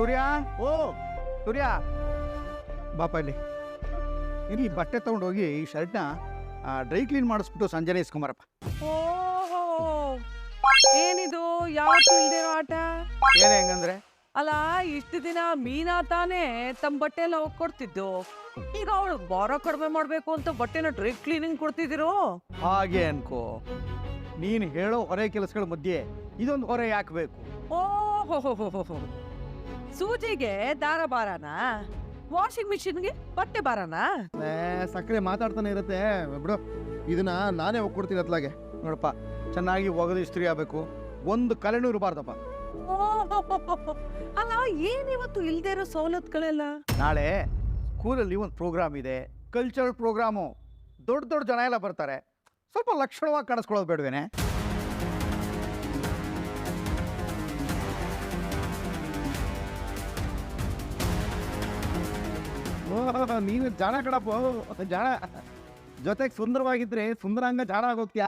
ಸೂರ್ಯ? ಓ. ಸೂರ್ಯ? ಬಾಪ ಇಲ್ಲಿ. ಇಲ್ಲಿ ಈ ಬಟ್ಟೆ ತೊಗೊಂಡೋಗಿ ಈ ಶರ್ಟ್ನ ಡ್ರೈ ಕ್ಲೀನ್ ಮಾಡಿಸ್ಬಿಟ್ಟು ಸಂಜೆನೆ ಇಸ್ಕೊಂಬರಪ್ಪ. ಓಹೋ. ಏನಿದು? ಯಾವ ಆಟ? ಏನೇ ಹೆಂಗಂದ್ರೆ? ಅಲ್ಲ ಇಷ್ಟು ದಿನ ಮೀನಾ ತಾನೇ ತಮ್ಮ ಬಟ್ಟೆ ಎಲ್ಲ ಕೊಡ್ತಿದ್ದು ಈಗ ಅವಳು ಭಾರ ಕಡಿಮೆ ಮಾಡ್ಬೇಕು ಅಂತ ಬಟ್ಟೆನ ಡ್ರೈ ಕ್ಲೀನಿಂಗ್ ಕೊಡ್ತಿದ್ದೀರೋ? ಹಾಗೆ ಅನ್ಕೋ. ನೀನು ಹೇಳೋ ಹೊರೆ ಕೆಲಸಗಳ ಮಧ್ಯೆ ಇದೊಂದು ಹೊರೆ ಯಾಕೆ ಬೇಕು ಓಹೋ ಸೂಜಿಗೆ ದಾರ ಬಾರನ? ವಾಷಿಂಗ್ ಮಿಷಿನ್ಗೆ ಬಟ್ಟೆ ಬಾರಾನ? ಏ, ಸಕ್ಕರೆ ಮಾತಾಡ್ತಾನೆ ಇರುತ್ತೆ. ಬಿಡು ಇದನ್ನ ನಾನೇ ಒಗ್ಕೊಡ್ತೀನಿ ಅತ್ಲಾಗೆ. ನೋಡಪ್ಪ ಚೆನ್ನಾಗಿ ಒಗೆದು ಇಸ್ತ್ರಿ ಆಗ್ಬೇಕು. ಒಂದು ಕಲೆನೂ ಇರಬಾರ್ದಪ್ಪ. ಅಲ್ಲ ಏನಿವತ್ತು ಇಲ್ದೇ ಇರೋ ಸವಲತ್ತುಗಳೆಲ್ಲ? ನಾಳೆ ಸ್ಕೂಲಲ್ಲಿ ಒಂದು ಪ್ರೋಗ್ರಾಮ್ ಇದೆ. ಕಲ್ಚರಲ್ ಪ್ರೋಗ್ರಾಮು ದೊಡ್ಡ ದೊಡ್ಡ ಜನ ಎಲ್ಲ ಬರ್ತಾರೆ. ಸ್ವಲ್ಪ ಲಕ್ಷಣವಾಗಿ ಕಾಣಿಸ್ಕೊಳ್ಳೋದು ಬೇಡವೇನೆ. ನೀನು ಜಾಣ ಕಡಪ್ಪ ಜಾಣ. ಜೊತೆಗೆ ಸುಂದರವಾಗಿದ್ರೆ ಸುಂದರಾಂಗ ಜಾಣ ಆಗೋಗ್ತೀಯ.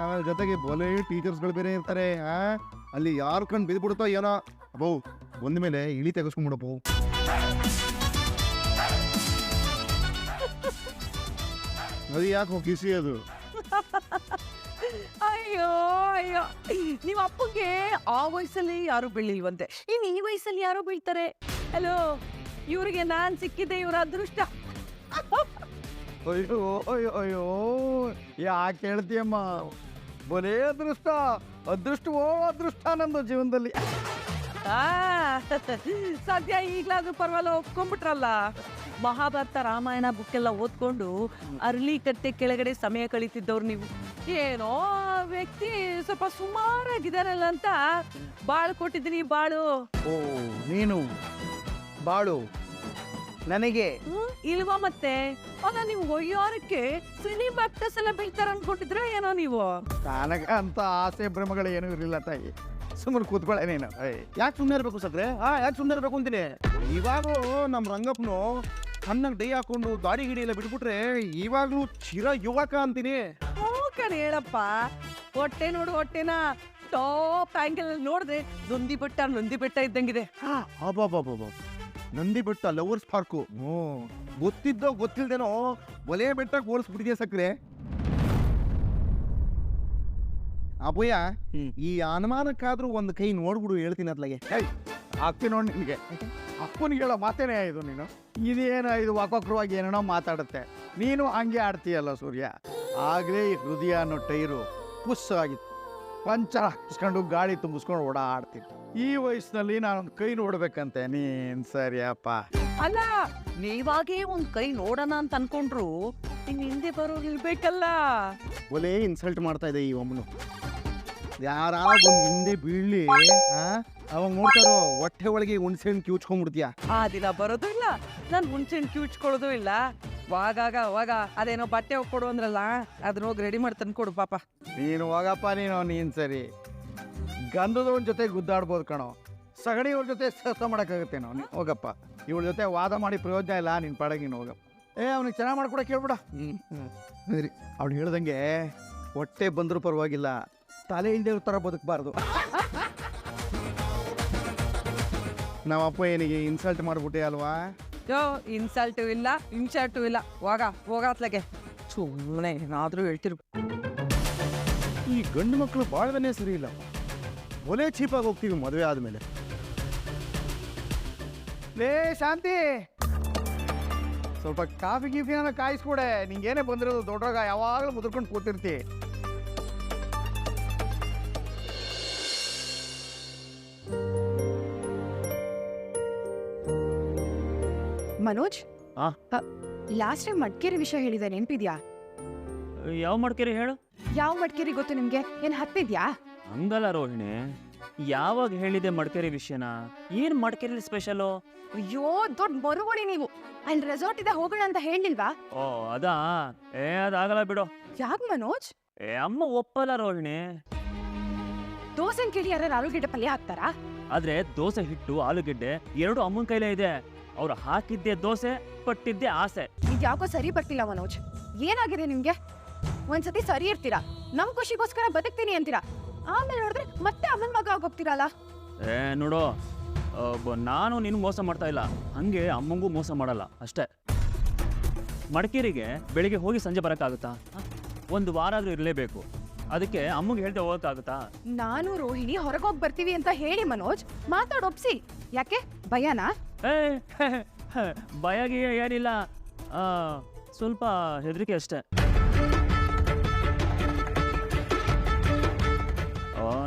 ಆಮೇಲೆ ಜೊತೆಗೆ ಬೋಲೆ ಟೀಚರ್ಸ್ಗಳು ಬೇರೆ ಇರ್ತಾರೆ ಅಲ್ಲಿ ಯಾರು ಕಣ್ ಬಿದ್ಬಿಡುತ್ತೋ ಏನೋ. ಅಬೋ, ಬಂದ ಮೇಲೆ ಇಳಿ ತೆಗೆಸ್ಕೊಂಡ್ಬಿಡಪ್ಪ ಅದು ಯಾಕೆ ಕಿಸಿ ಅದು? ಅಯ್ಯೋ ಅಯ್ಯೋ. ನಿಮ್ಮ ಅಪ್ಪಗೆ ಆ ವಯಸ್ಸಲ್ಲಿ ಯಾರು ಬೀಳಿಲ್ವಂತೆ ಇನ್ನು ಈ ವಯಸ್ಸಲ್ಲಿ ಯಾರು ಬೀಳ್ತಾರೆ? ಹಲೋ ಇವ್ರಿಗೆ ನಾನ್ ಸಿಕ್ಕಿದ್ದೆ ಇವ್ರ ಅದೃಷ್ಟ. ಅಯ್ಯೋ ಅಯ್ಯೋ ಅಯ್ಯೋ ಯಾಕೆ ಹೇಳ್ತೀಯಮ್ಮ ಬಲೇ ಅದೃಷ್ಟ ಅದೃಷ್ಟವೋ ಅದೃಷ್ಟ ನಂದು ಜೀವನದಲ್ಲಿ. ಆ, ಸದ್ಯ ಈಗ್ಲಾದ್ರೂ ಪರವಾಗಿಲ್ಲ ಒಪ್ಕೊಂಡ್ಬಿಟ್ರಲ್ಲ. ಮಹಾಭಾರತ ರಾಮಾಯಣ ಬುಕ್ ಎಲ್ಲ ಓದ್ಕೊಂಡು ಅರ್ಲಿ ಕಟ್ಟೆ ಕೆಳಗಡೆ ಸಮಯ ಕಳೀತಿದ್ದವ್ರು ನೀವು. ಏನೋ ಆ ವ್ಯಕ್ತಿ ಸ್ವಲ್ಪ ಸುಮಾರಾಗಿದ್ದಾರಲ್ಲ ಅಂತ ಬಾಳು ಕೊಟ್ಟಿದ್ದೀನಿ ಬಾಳು. ಓ ನೀನು? ಬಾಳು. ನನಗೆ. ಇಲ್ವಾ ಮತ್ತೆ? ಅದ ನೀವು ಒಯ್ಯೋರಕ್ಕೆ ಸಿನಿಮಾ ಆಕ್ಟರ್ಸ್ ಎಲ್ಲ ಬೀಳ್ತಾರ ಅನ್ಕೊಂಡಿದ್ರೆ ಏನೋ ನೀವು? ನನಗೆ ಅಂತ ಆಸೆ ಭ್ರಮಗಳು ಏನೂ ಇರಲಿಲ್ಲ ತಾಯಿ. ಸುಮ್ಮನೆ ಕೂತ್ಕೊಳ್ಳೆ ನೀನು. ಯಾಕೆ ಸುಮ್ಮನೆ ಇರಬೇಕು ಸಕ್ರೆ? ಹಾ ಯಾಕೆ ಸುಮ್ಮನೆ ಇರಬೇಕು ಅಂತೀನಿ? ಇವಾಗೂ ನಮ್ಮ ರಂಗಪ್ಪನು ಸಣ್ಣಗೆ ಡೈ ಹಾಕೊಂಡು ದಾರಿ ಗಿಡಿ ಎಲ್ಲ ಬಿಟ್ಬಿಟ್ರೆ ಇವಾಗ್ಲೂ ಚಿರ ಯುವಕ ಅಂತೀನಿ. ಹ್ಞೂ ಕಣ್ ಹೇಳಪ್ಪ. ಹೊಟ್ಟೆ ನೋಡು ಹೊಟ್ಟೆನ ಟಾಪ್ ಆಂಗಲ್ ನೋಡಿದ್ರೆ ನೊಂದಿ ಬೆಟ್ಟ ನೊಂದಿ ಬೆಟ್ಟ ಇದ್ದಂಗಿದೆ. ಅಬ್ಬಬ್ಬಬ್ಬಬ್ಬ. Nandi Betta lovers park. ಹ್ಞೂ ಗೊತ್ತಿದ್ದೋ ಗೊತ್ತಿಲ್ದೇನೋ ಒಲೆ ಬೆಟ್ಟಕ್ಕೆ ಹೋಲಿಸ್ಬಿಟ್ಟಿದ್ಯಾ ಸಕ್ರೆ? ಹ್ಮ್. ಈ ಅನುಮಾನಕ್ಕಾದ್ರೂ ಒಂದು ಕೈ ನೋಡ್ಬಿಡು ಹೇಳ್ತೀನಿ ಅತ್ಲಾಗೆ ಆಗ್ತೀನಿ ನೋಡಿ ನಿನಗೆ. ಅಪ್ಪನಿಗೆ ಹೇಳೋ ಮಾತೇನೇ ಇದು ನೀನು? ಇದೇನು ಇದು ವಕ್ವಕ್ರವಾಗಿ ಏನೇನೋ ಮಾತಾಡುತ್ತೆ. ನೀನು ಹಂಗೆ ಆಡ್ತೀಯಲ್ಲ ಸೂರ್ಯ. ಆಗಲೇ ಈ ಹೃದಯ ಅನ್ನೋ ಟೈರು ಪುಸ್ಸಾಗಿತ್ತು. ಪಂಚರ್ ಹಾಕಿಸ್ಕೊಂಡು ಗಾಳಿ ತುಂಬಿಸ್ಕೊಂಡು ಓಡಾಡ್ತೀನಿ ಈ ವಯಸ್ಸಿನಲ್ಲಿ ನಾನೊಂದು ಕೈ ನೋಡ್ಬೇಕಂತೆ. ನೀನ್ ಸರಿಯಪ್ಪ ಅಲ್ಲ ನೀವಾಗೇ ಒಂದ್ ಕೈ ನೋಡೋಣ ಅಂತ ಅನ್ಕೊಂಡ್ರು ಇನ್ ಹಿಂದೆ ಬರೋರು ಇರ್ಬೇಕಲ್ಲ. ಒಲೆ ಇನ್ಸಲ್ಟ್ ಮಾಡ್ತಾ ಇದೆ ಈ ಒಮ್ಮನು ಯಾರ ಒಂದು ಹಿಂದೆ ಬೀಳ್ಲಿ ಆ? ಅವಾಗ ನೋಡ್ತಾರೋ ಹೊಟ್ಟೆ ಒಳಗೆ ಹುಣ್ಸೆ ಹಣ್ಣು ಕಿವುಚ್ಕೊಂಡ್ಬಿಡ್ತೀಯ ಆ ದಿನ ಬರೋದು ಇಲ್ಲ. ನಾನು ಹುಣ್ಸೆಹಣ್ಣು ಕಿವುಚ್ಕೊಳ್ಳೋದು ಇಲ್ಲ. ಅವಾಗ ಅವಾಗ ಅದೇನೋ ಬಟ್ಟೆ ಹೋಗಿ ಕೊಡು ಅಂದ್ರಲ್ಲ ಅದನ್ನ ಹೋಗಿ ರೆಡಿ ಮಾಡಿ ತಂದು ಕೊಡು ಪಾಪ. ನೀನು ಹೋಗಪ್ಪ ನೀನು ನೀನು ಸರಿ. ಗಂಧದವನ ಜೊತೆ ಗುದ್ದಾಡ್ಬೋದು ಕಣೋ. ಸಗಣಿಯವ್ರ ಜೊತೆ ಸಹಸ ಮಾಡೋಕ್ಕಾಗುತ್ತೆ ನಾವು ಹೋಗಪ್ಪ. ಇವಳ ಜೊತೆ ವಾದ ಮಾಡಿ ಪ್ರಯೋಜನ ಇಲ್ಲ ನಿನ್ನ ಪಾಡಗಿನ ನೀನು ಹೋಗಪ್ಪ. ಏ ಅವ್ನಿಗೆ ಚೆನ್ನಾಗಿ ಮಾಡ್ಕೊಡಕ್ಕೆ ಹೇಳ್ಬಿಡ ಸರಿ ಅವ್ನು ಹೇಳ್ದಂಗೆ ಹೊಟ್ಟೆ ಬಂದರೂ ಪರವಾಗಿಲ್ಲ ತಲೆ ಇಲ್ಲದೆ ಥರ ಬದುಕಬಾರ್ದು. ನಮ್ಮ ಅಪ್ಪ ಏನಿಗೆ ಇನ್ಸಲ್ಟ್ ಮಾಡಿಬಿಟ್ಟೆ ಅಲ್ವಾ? ಯೋ ಇನ್ಸಲ್ಟು ಇಲ್ಲ ಇನ್ಸಲ್ಟು ಇಲ್ಲ. ಹೋಗ ಹೋಗತ್ಲಗೆ ಸುಮ್ಮನೆ ಏನಾದರೂ ಹೇಳ್ತಿರ್ಬೇಕು ಈ ಗಂಡು ಮಕ್ಕಳು ಬಾಳ್ದನೇ ಸರಿ ಇಲ್ಲ. ಒಲೆ ಚೀಪಾಗಿ ಹೋಗ್ತೀವಿ ಮದುವೆ ಆದಮೇಲೆ. ಲೇ ಶಾಂತಿ! ಸ್ವಲ್ಪ ಕಾಫಿ ಗೀಫಿನ ಕಾಯಿಸ್ಕೊಡೆ. ನಿಂಗೇನೇ ಬಂದಿರೋದು ದೊಡ್ಡವಾಗ ಯಾವಾಗಲೂ ಮುದ್ರಕೊಂಡು ಕೂತಿರ್ತಿ. ಮನೋಜ್? ಆ? ಲಾಸ್ಟ್ ಟೈಮ್ ಮಡಿಕೇರಿ ವಿಷಯ ಹೇಳಿದೆ ನೆನ್ಪಿದ್ಯಾ? ಯಾವ ಮಡ್ಕೇರಿ ಹೇಳು? ಯಾವ ಮಡಿಕೇರಿ ಗೊತ್ತು ನಿಮ್ಗೆ? ಏನ್ ಹತ್ತಿದ್ಯಾ? ಹಂಗಲ್ಲ ರೋಹಿಣಿ. ಯಾವಾಗ ಹೇಳಿದೆ ಮಡ್ಕೇರಿ ವಿಷಯನ? ಏನ್ ಮಡಕೇರಿ ಸ್ಪೆಷಲು ಅಯ್ಯೋ ದೊಡ್ಡ ಬರುವಳಿ ನೀವು. ಅಲ್ಲಿ ರೆಸಾರ್ಟ್ ಇದೆ ಹೋಗೋಣ ಅಂತ ಹೇಳಿಲ್ವಾ ಓ ಅದಾ? ಏ ಅದಾಗಲ್ಲ ಬಿಡು. ಯಾಕ್ ಮನೋಜ್? ಏ ಅಮ್ಮ ಒಪ್ಪಲ್ಲ ರೋಹಿಣಿ. ದೋಸೆನ್ ಕೇಳಿ ಯಾರು ಆಲೂಗಡ್ಡೆ ಪಲ್ಯ ಹಾಕ್ತಾರಾ? ಆದ್ರೆ ದೋಸೆ ಹಿಟ್ಟು ಆಲೂಗಡ್ಡೆ ಎರಡು ಅಮ್ಮನ ಕೈಲೇ ಇದೆ. ಅವ್ರು ಹಾಕಿದ್ದೆ ದೋಸೆ ಪಟ್ಟಿದ್ದೆ ಆಸೆ. ಇದ್ ಯಾಕೋ ಸರಿ ಬರ್ತಿಲ್ಲ ಮನೋಜ್? ಏನಾಗಿದೆ ನಿಮ್ಗೆ? ಒಂದ್ಸತಿ ಸರಿ ಇರ್ತೀರಾ? ನಮ್ ಖುಷಿಗೋಸ್ಕರ ಬದುಕ್ತೀನಿ ಅಂತೀರಾ? ಆಮೇಲೆ ನೋಡಿದ್ರೆ ಮತ್ತೆ ಅಮ್ಮನ ಮಗ ಆಗೋಗ್ತೀರಲ್ಲ? ಏ ನೋಡು ನಾನು ನಿನ್ನ ಮೋಸ ಮಾಡ್ತಾ ಇಲ್ಲ. ಹಂಗೆ ಅಮ್ಮಂಗೂ ಮೋಸ ಮಾಡಲ್ಲ ಅಷ್ಟೇ. ಮಡಿಕೇರಿಗೆ ಬೆಳಿಗ್ಗೆ ಹೋಗಿ ಸಂಜೆ ಬರೋಕ್ಕಾಗುತ್ತಾ? ಒಂದು ವಾರ ಆದರೂ ಇರಲೇಬೇಕು. ಅದಕ್ಕೆ ಅಮ್ಮಗೆ ಹೇಳ್ದೆ ಹೋಗೋಕ್ಕಾಗುತ್ತಾ? ನಾನು ರೋಹಿಣಿ ಹೊರಗೋಗಿ ಬರ್ತೀವಿ ಅಂತ ಹೇಳಿ ಮನೋಜ್. ಮಾತಾಡೊಪ್ಸಿ ಯಾಕೆ? ಭಯನಾ? ಏ ಭಯಗಿ ಏನಿಲ್ಲ. ಆ, ಸ್ವಲ್ಪ ಹೆದರಿಕೆ ಅಷ್ಟೇ.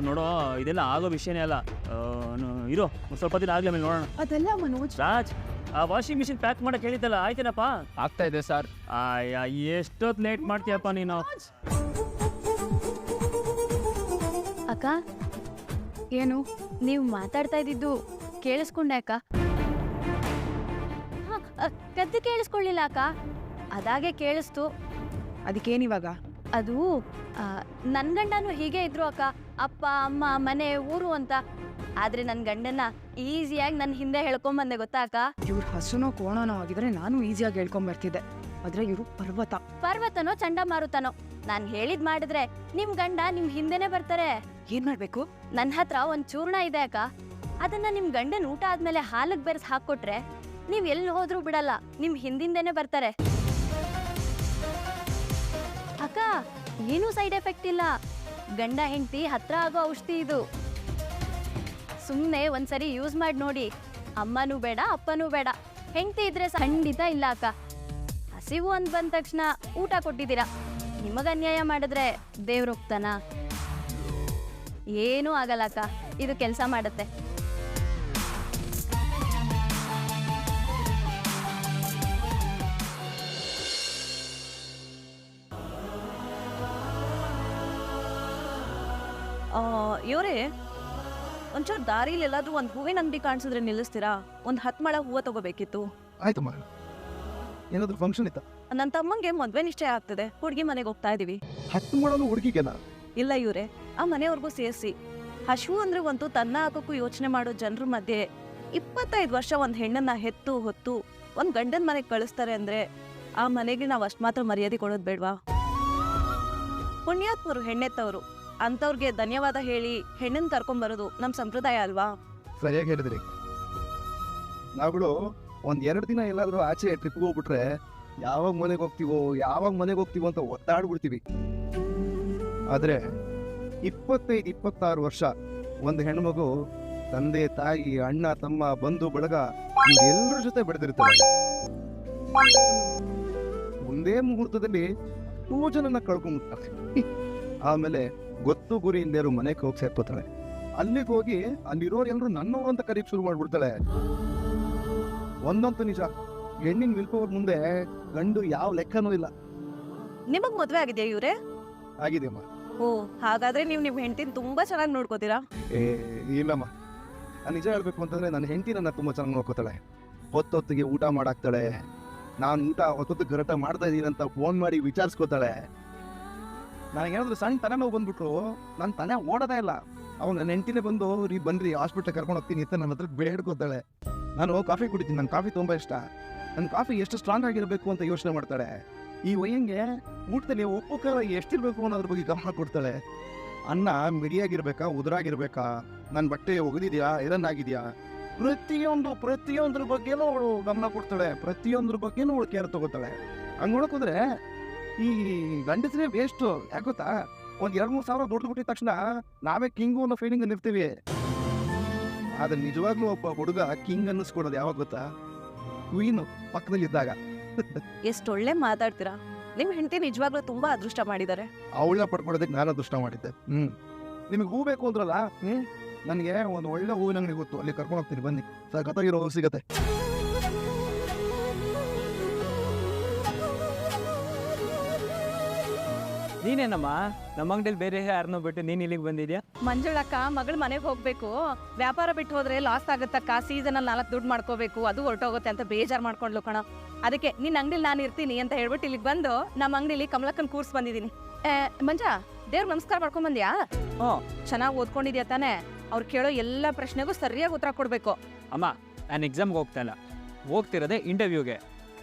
ನೋಡೋ ಇದೆಲ್ಲ ಆಗೋ ವಿಷಯನೇ ಅಲ್ಲ. ಆ, ನು- ಇರೋ ಒಂದ್ ಸ್ವಲ್ಪ ದಿನ ಆಗ್ಲಿ ಮೇಲೆ ನೋಡೋಣ. ಅದೆಲ್ಲ ಮನೋಜ್. ರಾಜ್ ಆ ವಾಷಿಂಗ್ ಮಿಷಿನ್ ಪ್ಯಾಕ್ ಮಾಡಕ್ ಹೇಳಿದ್ದಲ್ಲ ಆಯ್ತೇನಪ್ಪ? ಆಗ್ತಾ ಇದೆ ಸರ್. ಆಯ್ಯ ಎಷ್ಟೊತ್ತು ಲೇಟ್ ಮಾಡ್ತೀಯಪ್ಪ ನೀನು? ಅಕ್ಕ ಏನು ನೀವು ಮಾತಾಡ್ತಾ ಇದ್ದಿದ್ದು ಕೇಳಿಸ್ಕೊಂಡೆ ಅಕ್ಕ? ಹ, ಅ, ಕದ್ದು ಕೇಳಿಸ್ಕೊಳ್ಳಿಲ್ಲ ಅಕ್ಕ? ಅದಾಗೆ ಕೇಳಿಸ್ತು. ಅದಕ್ಕೇನಿವಾಗ? ಅದು ನನ್ನ ಗಂಡನೂ ಹೀಗೆ ಇದ್ರು ಅಕ್ಕ. ಅಪ್ಪ ಅಮ್ಮ ಮನೆ ಊರು ಅಂತ. ಆದ್ರೆ ನನ್ನ ಗಂಡನ ಈಸಿಯಾಗಿ ನನ್ನ ಹಿಂದೆ ಹೇಳ್ಕೊಂಬಂದೆ ಗೊತ್ತಾ ಅಕ್ಕ? ಇವ್ರ ಹಸುನೋ ಕೋಣನೋ ಆಗಿದ್ರೆ ನಾನು ಈಸಿಯಾಗಿ ಹೇಳ್ಕೊಂಬರ್ತಿದ್ದೆ. ಆದ್ರೆ ಇವರು ಪರ್ವತ. ಪರ್ವತನೋ ಚಂಡಮಾರುತನೋ ನಾನ್ ಹೇಳಿದ್ ಮಾಡಿದ್ರೆ ನಿಮ್ ಗಂಡ ನಿಮ್ ಹಿಂದೆನೆ ಬರ್ತಾರೆ. ಏನ್ ಮಾಡ್ಬೇಕು? ನನ್ನ ಹತ್ರ ಒಂದ್ ಚೂರ್ಣ ಇದೆ ಅಕ್ಕ. ಅದನ್ನ ನಿಮ್ ಗಂಡನ್ ಊಟ ಆದ್ಮೇಲೆ ಹಾಲಕ್ ಬೆರೆಸ್ ಹಾಕೊಟ್ರೆ ನೀವ್ ಎಲ್ಲಿ ಹೋದ್ರೂ ಬಿಡಲ್ಲ. ನಿಮ್ ಹಿಂದಿಂದೇನೆ ಬರ್ತಾರೆ. ಅಕ್ಕ ಏನೂ ಸೈಡ್ ಎಫೆಕ್ಟ್ ಇಲ್ಲ. ಗಂಡ, ಹೆಂಡತಿ ಹತ್ರ ಆಗೋ ಔಷಧಿ ಇದು. ಸುಮ್ಮನೆ ಒಂದ್ಸರಿ ಯೂಸ್ ಮಾಡಿ ನೋಡಿ. ಅಮ್ಮನೂ ಬೇಡ, ಅಪ್ಪನೂ ಬೇಡ. ಹೆಂಡತಿ ಇದ್ರೆ ಖಂಡಿತ ಇಲ್ಲ ಅಕ್ಕ. ಹಸಿವು ಅಂತ ಬಂದ ತಕ್ಷಣ ಊಟ ಕೊಟ್ಟಿದ್ದೀರಾ? ನಿಮಗೆ ಅನ್ಯಾಯ ಮಾಡಿದ್ರೆ ದೇವ್ರು ಹೋಗ್ತಾನಾ ಏನೂ ಆಗಲ್ಲ ಅಕ್ಕ. ಇದು ಕೆಲಸ ಮಾಡುತ್ತೆ. ಇವರೇ ಒಂಚೂರು ದಾರಿಲಿ ಎಲ್ಲಾದ್ರೂ ಒಂದು ಹೂವಿನ ಅಂಗಡಿ ಕಾಣಿಸಿದ್ರೆ ನಿಲ್ಲಿಸ್ತೀರಾ? ಒಂದು ಹತ್ತು ಮಳ ಹೂವು ತಗೋಬೇಕಿತ್ತು. ಆಯ್ತಮ್ಮ ಏನಾದ್ರು ಫಂಕ್ಷನ್ ಇತ್ತ? ನನ್ನ ತಮ್ಮಂಗೆ ಮದ್ವೆ ನಿಶ್ಚಯ ಆಗ್ತದೆ. ಹುಡುಗಿ ಮನೆಗೆ ಹೋಗ್ತಾ ಇದೀವಿ. ಹತ್ತು ಮಾಡೋದು ಹುಡುಗಿಗೆನಾ? ಇಲ್ಲ ಇವರೇ ಆ ಮನೆಯವ್ರಿಗೂ ಸೇರಿಸಿ. ಹಶು ಅಂದ್ರೆ ಒಂದು ತನ್ನ ಹಾಕೋಕ್ಕೂ ಯೋಚನೆ ಮಾಡೋ ಜನರ ಮಧ್ಯೆ ಇಪ್ಪತ್ತೈದು ವರ್ಷ ಒಂದು ಹೆಣ್ಣನ್ನ ಹೆತ್ತು ಹೊತ್ತು ಒಂದು ಗಂಡನ ಮನೆಗೆ ಕಳಿಸ್ತಾರೆ ಅಂದ್ರೆ ಆ ಮನೆಗೆ ನಾವು ಅಷ್ಟು ಮಾತ್ರ ಮರ್ಯಾದೆ ಕೊಡೋದು ಬೇಡ್ವಾ? ಪುಣ್ಯಾತ್ಮರು ಹೆಣ್ಣೆತ್ತವರು. ಅಂಥವ್ರಿಗೆ ಧನ್ಯವಾದ ಹೇಳಿ ಹೆಣ್ಣನ್ ಕರ್ಕೊಂಬರೋದು ನಮ್ಮ ಸಂಪ್ರದಾಯ ಅಲ್ವಾ? ಸರಿಯಾಗಿ ಹೇಳಿದ್ರಿ. ನಾವುಗಳು ಒಂದ್ ಎರಡು ದಿನ ಎಲ್ಲಾದ್ರೂ ಆಚೆ ಟ್ರಿಪ್ಗೆ ಹೋಗ್ಬಿಟ್ರೆ ಯಾವಾಗ ಮನೆಗೆ ಹೋಗ್ತೀವೋ, ಯಾವಾಗ ಮನೆಗೆ ಹೋಗ್ತೀವೋ ಅಂತ ಒತ್ತಾಡ್ಬಿಡ್ತೀವಿ ಆದ್ರೆ ಇಪ್ಪತ್ತೈದು, ಇಪ್ಪತ್ತಾರು ವರ್ಷ ಒಂದು ಹೆಣ್ಮಗು ತಂದೆ, ತಾಯಿ, ಅಣ್ಣ, ತಮ್ಮ, ಬಂಧು, ಬಳಗ ಎಲ್ಲರ ಜೊತೆ ಬೆಳೆದಿರ್ತಾರೆ. ಒಂದೇ ಮುಹೂರ್ತದಲ್ಲಿ ತುಂಬಾ ಜನನ ಕಳ್ಕೊಂಡ್ಬಿಡ್ತಾರೆ ಆಮೇಲೆ ಗೊತ್ತು ಗುರಿ ಇಲ್ದೇರು ಮನೆಗೆ ಹೋಗಿ ಸೇರ್ಕೋತಾಳೆ ಅಲ್ಲಿಗೆ ಹೋಗಿ ಅಲ್ಲಿರೋರು ಎಲ್ಲರೂ ನನ್ನವರು ಅಂತ ಕರೀಕ್ ಶುರು ಮಾಡ್ಬಿಡ್ತಾಳೆ. ಒಂದಂತೂ ನಿಜ ಹೆಣ್ಣಿನ ನಿಲ್ಕೋರ್ ಮುಂದೆ ಗಂಡು ಯಾವ ಲೆಕ್ಕನೂ ಇಲ್ಲ. ನಿಮಗ್ ಮದ್ವೆ ಆಗಿದೆಯಾ ಇವ್ರೆ? ಆಗಿದೆಯಮ್ಮ ಓ ಹಾಗಾದ್ರೆ ನೀವು ನಿಮ್ಮ ಹೆಂಡತಿನ ತುಂಬಾ ಚೆನ್ನಾಗಿ ನೋಡ್ಕೋತೀರಾ? ಏ ಇಲ್ಲಮ್ಮ. ನಾನು ನಿಜ ಹೇಳ್ಬೇಕು ಅಂತಂದ್ರೆ ನನ್ನ ಹೆಂಡತಿ ನನ್ನ ತುಂಬಾ ಚೆನ್ನಾಗಿ ನೋಡ್ಕೋತಾಳೆ. ಹೊತ್ತೊತ್ತಿಗೆ ಊಟ ಮಾಡಾಕ್ತಾಳೆ. ನಾನು ಊಟ ಹೊತ್ತೊತ್ತಿಗೆ ಗರಟ ಮಾಡ್ತಾ ಇದೀನಿ ಅಂತ ಫೋನ್ ಮಾಡಿ ವಿಚಾರಿಸ್ಕೋತಾಳೆ. ನನಗೇನಾದ್ರು ಸಣ್ಣ ತಲೆ ನೋವು ಬಂದ್ಬಿಟ್ರು ನನ್ನ ತನೆ ಓಡೋದೇ ಇಲ್ಲ. ಅವ್ನು ನನ್ನ ಬಂದು, ರೀ, ಬನ್ರಿ ಹಾಸ್ಪಿಟ್ಲ್ ಕರ್ಕೊಂಡು ಹೋಗ್ತೀನಿ ಅಂತ ನನ್ನ ಹತ್ರ ಬೇಡ್ಕೋತಾಳೆ ನಾನು ಕಾಫಿ ಕುಡಿತೀನಿ ನನ್ನ ಕಾಫಿ ತುಂಬ ಇಷ್ಟ. ನನ್ನ ಕಾಫಿ ಎಷ್ಟು ಸ್ಟ್ರಾಂಗ್ ಆಗಿರಬೇಕು ಅಂತ ಯೋಚನೆ ಮಾಡ್ತಾಳೆ. ಈ ವಯ್ಯಂಗೆ ಊಟದಲ್ಲಿ ಉಪ್ಪು ಖಾರ ಎಷ್ಟಿರಬೇಕು ಅನ್ನೋದ್ರ ಬಗ್ಗೆ ಗಮನ ಕೊಡ್ತಾಳೆ. ಅನ್ನ ಮಿಡಿಯಾಗಿರ್ಬೇಕಾ, ಉದುರಾಗಿರ್ಬೇಕಾ? ನನ್ನ ಬಟ್ಟೆ ಒಗೆದಿದ್ಯಾ ಆಗಿದೆಯಾ ಪ್ರತಿಯೊಂದು, ಪ್ರತಿಯೊಂದ್ರ ಬಗ್ಗೆನೂ ಅವಳು ಗಮನ ಕೊಡ್ತಾಳೆ. ಪ್ರತಿಯೊಂದ್ರ ಬಗ್ಗೆನೂ ಅವಳು ಕೇರ್ ತಗೋತಾಳೆ. ಹಂಗೆ ನೋಡಕ್ ಈ ಗಂಡಸ್ರೇ ವೇಸ್ಟ್ ಯಾಕೆ ಗೊತ್ತಾ? ಒಂದ್ ಎರಡ್ ಮೂರ್ ಸಾವಿರ ದುಡ್ಡು ಕೊಟ್ಟಿದ ತಕ್ಷಣ ನಾವೇ ಕಿಂಗು ಅನ್ನೋ ಫೀಲಿಂಗ್ ಇರ್ತೀವಿ. ಆದ್ರೆ ನಿಜವಾಗ್ಲೂ ಒಬ್ಬ ಹುಡುಗ ಕಿಂಗ್ ಅನ್ನಿಸ್ಕೊಡೋದು ಯಾವಾಗ ಗೊತ್ತಾ? ಕ್ವೀನ್ ಪಕ್ಕದಲ್ಲಿ ಇದ್ದಾಗ. ಎಷ್ಟೊಳ್ಳೆ ಮಾತಾಡ್ತೀರಾ? ನಿಮ್ಮ ಹೆಂಡತಿ ನಿಜವಾಗ್ಲೂ ತುಂಬಾ ಅದೃಷ್ಟ ಮಾಡಿದ್ದಾರೆ ಅವಳನ್ನ ಪಡ್ಕೊಳ್ಳೋದಕ್ಕೆ ನಾನು ಅದೃಷ್ಟ ಮಾಡಿದ್ದೆ. ಹ್ಮ್. ನಿಮಗೆ ಹೂ ಬೇಕು ಅಂದ್ರಲ್ಲ ಹ್ಮ್? ನನಗೆ ಒಂದು ಒಳ್ಳೆ ಹೂವಿನ ಅಂಗಡಿ ಗೊತ್ತು. ಅಲ್ಲಿ ಕರ್ಕೊಂಡು ಹೋಗ್ತೀನಿ ಬನ್ನಿ. ಹೂ ಸಿಗತ್ತೆ. ನೀನೇನಮ್ಮ? ನಮ್ಮ ಅಂಗಡಿಯಲ್ಲಿ ಬೇರೆ ಯಾರನ್ನೋ ಬಿಟ್ಟು ನೀನ್ ಇಲ್ಲಿಗೆ ಬಂದಿದ್ಯಾ? ಮಂಜುಳಕ್ಕ ಮಗಳ ಮನೆಗೆ ಹೋಗ್ಬೇಕು. ವ್ಯಾಪಾರ ಬಿಟ್ಟು ಹೋದ್ರೆ ಲಾಸ್ ಆಗುತ್ತಕ್ಕ. ಸೀಸನ್ ಅಲ್ಲಿ ನಾಲ್ಕು ದುಡ್ಡು ಮಾಡ್ಕೋಬೇಕು. ಅದು ಹೊರಟೋಗುತ್ತೆ ಅಂತ ಬೇಜಾರ್ ಮಾಡ್ಕೊಂಡ್ಲು ಕಣ. ಅದಕ್ಕೆ ನಿನ್ನ ಅಂಗಡಿಲಿ ನಾನು ಇರ್ತೀನಿ ಅಂತ ಹೇಳ್ಬಿಟ್ಟು ಇಲ್ಲಿಗೆ ಬಂದು ನಮ್ಮ ಅಂಗಡಿಲಿ ಕಮಲಕ್ಕನ್ ಕೂರ್ಸ್ ಬಂದಿದ್ದೀನಿ ಏ, ಮಂಜ ದೇವ್ರ ನಮಸ್ಕಾರ ಮಾಡ್ಕೊಂಡ್ ಬಂದ್ಯಾ ಹ್ಞೂ. ಚೆನ್ನಾಗಿ ಓದ್ಕೊಂಡಿದ್ಯಾ ತಾನೇ? ಅವ್ರು ಕೇಳೋ ಎಲ್ಲ ಪ್ರಶ್ನೆಗೂ ಸರಿಯಾಗಿ ಉತ್ತರ ಕೊಡ್ಬೇಕು. ಅಮ್ಮ ನಾನು ಎಕ್ಸಾಮ್ಗೆ ಹೋಗ್ತಾ ಇಲ್ಲ ಹೋಗ್ತಿರೋದೆ ಇಂಟರ್ವ್ಯೂಗೆ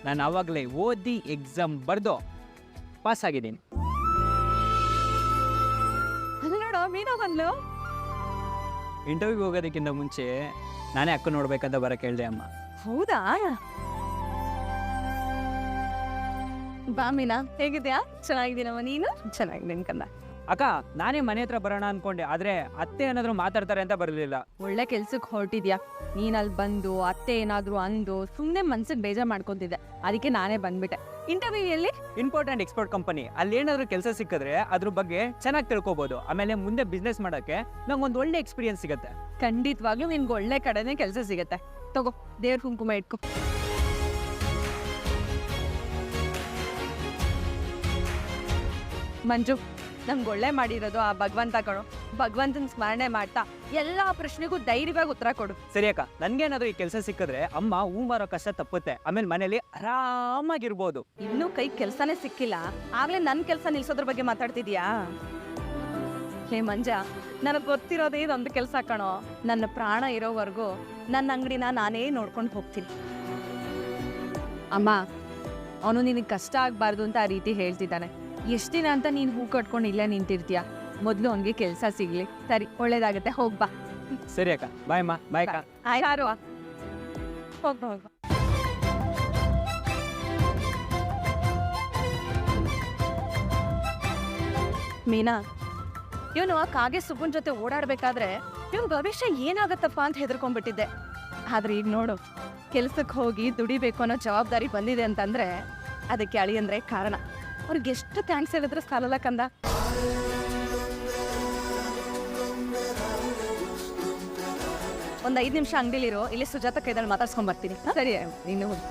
ನಾನು ಆವಾಗಲೇ ಓದಿ ಎಕ್ಸಾಮ್ ಬರೆದು ಪಾಸ್ ಆಗಿದ್ದೀನಿ. ಬಂದಳು ಮೀನೋ ಬಂದ್ಲು ಇಂಟರ್ವ್ಯೂಗೆ ಹೋಗೋದಕ್ಕಿಂತ ಮುಂಚೆ ನಾನೇ ಅಕ್ಕ ನೋಡ್ಬೇಕಂತ ಬರಕ್ಕೆ ಹೇಳ್ದೆ ಅಮ್ಮ. ಹೌದಾ? ಬಾ ಮೀನಾ ಹೇಗಿದ್ಯಾ? ಚೆನ್ನಾಗಿದ್ದೀನಮ್ಮ ನೀನು? ಚೆನ್ನಾಗಿದ್ದೀನಿ ಕಂದ ಅಕ್ಕ ನಾನೇ ಮನೆ ಹತ್ರ ಬರೋಣ ಅನ್ಕೊಂಡೆ ಆದ್ರೆ ಅತ್ತೆ ಏನಾದ್ರು ಮಾತಾಡ್ತಾರೆ ಅಂತ ಬರಲಿಲ್ಲ. ಒಳ್ಳೆ ಕೆಲ್ಸಕ್ಕೆ ಹೊರಟಿದ್ಯಾ? ನೀನ್ ಅಲ್ಲಿ ಬಂದು ಅತ್ತೆ ಏನಾದ್ರು ಅಂದು ಸುಮ್ನೆ ಮನ್ಸಿಗೆ ಬೇಜಾರ್ ಮಾಡ್ಕೊಂತಿದ್ದೆ. ಅದಕ್ಕೆ ನಾನೇ ಬಂದ್ಬಿಟ್ಟೆ. ಇಂಟರ್ವ್ಯೂ ಎಲ್ಲಿ? ಇಂಪೋರ್ಟ್ ಅಂಡ್ ಎಕ್ಸ್ಪೋರ್ಟ್ ಕಂಪನಿ ಅಲ್ಲಿ ಏನಾದ್ರು ಕೆಲಸ ಸಿಕ್ಕಿದ್ರೆ ಅದ್ರ ಬಗ್ಗೆ ಚೆನ್ನಾಗಿ ತಿಳ್ಕೊಬಹುದು ಆಮೇಲೆ ಮುಂದೆ ಬಿಸ್ನೆಸ್ ಮಾಡಕ್ಕೆ ನಂಗೆ ಒಂದು ಒಳ್ಳೆ ಎಕ್ಸ್ಪೀರಿಯನ್ಸ್ ಸಿಗುತ್ತೆ. ಖಂಡಿತವಾಗ್ಲೂ ನಿನ್ಗೆ ಒಳ್ಳೆ ಕಡೆನೇ ಕೆಲಸ ಸಿಗತ್ತೆ. ತಗೋ ದೇವ್ರ ಕುಂಕುಮ ಇಟ್ಕೊ. ಮಂಜು ನಮ್ಗೆ ಒಳ್ಳೆ ಮಾಡಿರೋದು ಆ ಭಗವಂತ ಕಣೋ. ಭಗವಂತನ ಸ್ಮರಣೆ ಮಾಡ್ತಾ ಎಲ್ಲ ಪ್ರಶ್ನೆಗೂ ಧೈರ್ಯವಾಗಿ ಉತ್ತರ ಕೊಡು. ಸರಿ ಅಕ್ಕ ನನ್ಗೇನಾದ್ರೂ ಈ ಕೆಲಸ ಸಿಕ್ಕಿದ್ರೆ ಅಮ್ಮ ಹೂ ಮಾರೋ ಕಷ್ಟ ತಪ್ಪುತ್ತೆ. ಆಮೇಲೆ ಮನೇಲಿ ಆರಾಮಾಗಿರ್ಬೋದು. ಇನ್ನೂ ಕೈ ಕೆಲಸನೇ ಸಿಕ್ಕಿಲ್ಲ. ಆಗ್ಲೇ ನನ್ನ ಕೆಲಸ ನಿಲ್ಸೋದ್ರ ಬಗ್ಗೆ ಮಾತಾಡ್ತಿದ್ಯಾ? ಹೇ ಮಂಜ ನನಗೆ ಗೊತ್ತಿರೋದೇ ಇದೊಂದು ಕೆಲಸ ಕಣೋ. ನನ್ನ ಪ್ರಾಣ ಇರೋವರೆಗೂ ನನ್ನ ಅಂಗಡಿನ ನಾನೇ ನೋಡ್ಕೊಂಡು ಹೋಗ್ತೀನಿ. ಅಮ್ಮ ಅವನು ನಿನಗೆ ಕಷ್ಟ ಆಗಬಾರ್ದು ಅಂತ ಆ ರೀತಿ ಹೇಳ್ತಿದ್ದಾನೆ. ಎಷ್ಟು ದಿನ ಅಂತ ನೀನು ಹೂ ಕಟ್ಕೊಂಡು ಇಲ್ಲೇ ನಿಂತಿರ್ತೀಯ? ಮೊದಲು ಅವನಿಗೆ ಕೆಲಸ ಸಿಗ್ಲಿ. ಸರಿ ಒಳ್ಳೇದಾಗತ್ತೆ. ಹೋಗ್ಬಾ ಸರಿ ಅಕ್ಕ. ಬಾಯ್ ಅಮ್ಮ. ಬಾಯ್ ಅಕ್ಕ. ಯಾರು ಹೋಗ್ಬಾ ಹೋಗ್ಬಾ ಮೀನಾ ಇವನು ಆ ಕಾಗೆ ಸುಬ್ಬನ್ ಜೊತೆ ಓಡಾಡ್ಬೇಕಾದ್ರೆ ಇವನ್ ಭವಿಷ್ಯ ಏನಾಗತ್ತಪ್ಪ ಅಂತ ಹೆದರ್ಕೊಂಡ್ಬಿಟ್ಟಿದ್ದೆ. ಆದ್ರೆ ಈಗ ನೋಡು ಕೆಲ್ಸಕ್ಕೆ ಹೋಗಿ ದುಡಿಬೇಕು ಅನ್ನೋ ಜವಾಬ್ದಾರಿ ಬಂದಿದೆ ಅಂತಂದ್ರೆ ಅದಕ್ಕೆ ಅಳಿಯಂದ್ರೆ ಕಾರಣ. ಅವ್ರಿಗೆ ಎಷ್ಟು ಥ್ಯಾಂಕ್ಸ್ ಹೇಳಿದ್ರೆ ಸಾಲಲ್ಲ ಕಂದ? ಒಂದು ಐದು ನಿಮಿಷ ಅಂಗಡಿಲಿರೋ ಇಲ್ಲಿ ಸುಜಾತ ಕೈದಲ್ಲಿ ಮಾತಾಡ್ಸ್ಕೊಂಡ್ ಬರ್ತೀನಿ. ಸರಿ ನೀನು ಹೋಗು.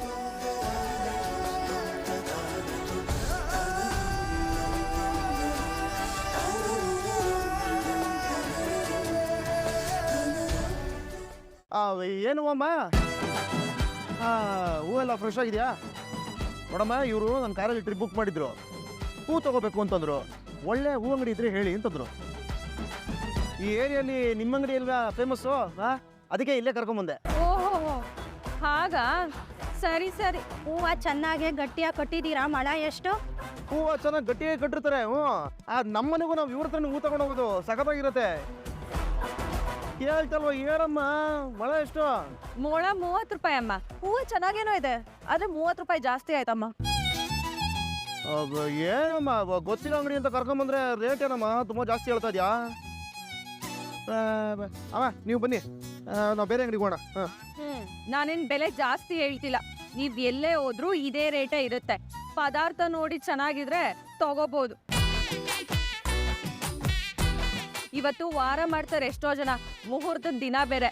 ಆ, ಏನು ಅಮ್ಮ? ಹೂವೆಲ್ಲ ಫ್ರೆಶ್ ಆಗಿದೆಯಾ? ನೋಡಮ್ಮ ಇವರು ನನ್ನ ಕಾರಲ್ಲಿ ಟ್ರಿಪ್ ಬುಕ್ ಮಾಡಿದ್ರು. ಹೂ ತಗೋಬೇಕು ಅಂತಂದ್ರು. ಒಳ್ಳೆ ಹೂ ಅಂಗಡಿ ಇದ್ರೆ ಹೇಳಿ ಅಂತಂದ್ರು. ಈ ಏರಿಯಲ್ಲಿ ನಿಮ್ಮ ಅಂಗಡಿ ಎಲ್ಲ ಫೇಮಸ್ಸು ಅದಕ್ಕೆ ಇಲ್ಲೇ ಕರ್ಕೊಂಬಂದೆ. ಓಹೋ ಹಾಗಾ? ಸರಿ ಸರಿ. ಹೂವ ಚೆನ್ನಾಗೆ ಗಟ್ಟಿಯಾಗಿ ಕಟ್ಟಿದ್ದೀರಾ ಮಳ ಎಷ್ಟು? ಹೂವು ಚೆನ್ನಾಗಿ ಗಟ್ಟಿಯಾಗಿ ಕಟ್ಟಿರ್ತಾರೆ ಹ್ಞೂ ಆ ನಮ್ಮನೆಗೂ ನಾವು ಇವ್ರ ಹತ್ರ ಹೂ ತಗೊಂಡು ಹೋಗೋದು ಸಖತ್ತಾಗಿರುತ್ತೆ. ಕೇಳ್ತಲ್ವ ಹೇಳಮ್ಮ? ಮಳೆ ಎಷ್ಟು? ಮೊಳ ಮೂವತ್ತು ರೂಪಾಯಿ ಅಮ್ಮ. ಹೂವು ಚೆನ್ನಾಗೇನೋ ಇದೆ. ಆದ್ರೆ ಮೂವತ್ತು ರೂಪಾಯಿ ಜಾಸ್ತಿ ಆಯ್ತಮ್ಮ. ಏನಮ್ಮ? ಗೊತ್ತಿಲ್ಲ ಅಂಗಡಿ ಅಂತ ಕರ್ಕೊಂಬಂದ್ರೆ ರೇಟ್ ಏನಮ್ಮ? ತುಂಬಾ ಜಾಸ್ತಿ ಹೇಳ್ತಾ ಇದೆಯಾ? ಅಮ್ಮ ನೀವು ಬನ್ನಿ. ನಾವು ಬೇರೆ ಅಂಗಡಿಗೆ ಹೋಗೋಣ. ಹಾಂ. ಹ್ಮ್ ನಾನೇನ್ ಬೆಲೆ ಜಾಸ್ತಿ ಹೇಳ್ತಿಲ್ಲ. ನೀವ್ ಎಲ್ಲೇ ಹೋದ್ರು ಇದೇ ರೇಟೇ ಇರುತ್ತೆ. ಪದಾರ್ಥ ನೋಡಿ ಚೆನ್ನಾಗಿದ್ರೆ ತಗೋಬಹುದು ಇವತ್ತು ವಾರ ಮಾಡ್ತಾರೆ ಎಷ್ಟೋ ಜನ. ಮುಹೂರ್ತದ ದಿನ ಬೇರೆ.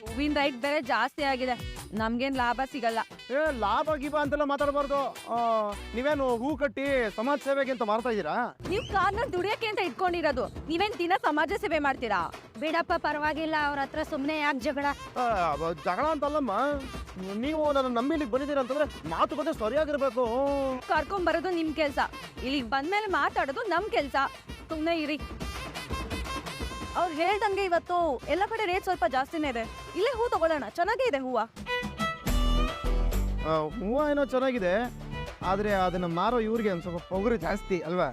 ಹೂವಿನ ರೈಟ್ ಬೇರೆ ಜಾಸ್ತಿ ಆಗಿದೆ. ನಮ್ಗೇನ್ ಲಾಭ ಸಿಗಲ್ಲ. ಏ ಲಾಭ ಗೀಬ ಅಂತೆಲ್ಲ ಮಾತಾಡಬಾರ್ದು. ನೀವೇನು ಹೂ ಕಟ್ಟಿ ಸಮಾಜ ಸೇವೆಗೆ ಅಂತ ಮಾಡ್ತಾ ಇದೀರಾ ನೀವು ಕಾರ್ನ ದುಡಿಯಕ್ಕೆ ಅಂತ ಇಟ್ಕೊಂಡಿರೋದು. ನೀವೇನ್ ದಿನ ಸಮಾಜ ಸೇವೆ ಮಾಡ್ತೀರಾ? ಬಿಡಪ್ಪ ಪರವಾಗಿಲ್ಲ ಅವ್ರ ಹತ್ರ ಸುಮ್ಮನೆ ಯಾಕೆ ಜಗಳ? ಆ, ಜಗಳ ಅಂತಲ್ಲಮ್ಮ. ನೀವು ನನ್ನ ನಂಬಿಲಿ ಬಂದಿದ್ದೀರ ಅಂತಂದ್ರೆ ಮಾತುಕತೆ ಸರಿಯಾಗಿರ್ಬೇಕು. ಕರ್ಕೊಂಡ್ ಬರೋದು ನಿಮ್ ಕೆಲ್ಸ. ಇಲ್ಲಿಗೆ ಬಂದ್ಮೇಲೆ ಮಾತಾಡೋದು ನಮ್ ಕೆಲ್ಸ. ಸುಮ್ನೆ ಇರಿ. ಅವ್ರು ಹೇಳ್ದಂಗೆ ಇವತ್ತು ಎಲ್ಲ ಕಡೆ ರೇಟ್ ಸ್ವಲ್ಪ ಜಾಸ್ತಿನೇ ಇದೆ. ಇಲ್ಲೇ ಹೂ ತಗೊಳ್ಳೋಣ. ಚೆನ್ನಾಗೇ ಇದೆ ಹೂವ. ಹೂವ ಏನೋ ಚೆನ್ನಾಗಿದೆ, ಆದರೆ ಅದನ್ನ ಮಾರೋ ಇವ್ರಿಗೆ ಒಂದು ಸ್ವಲ್ಪ ಪೊಗರು ಜಾಸ್ತಿ, ಅಲ್ವಾ?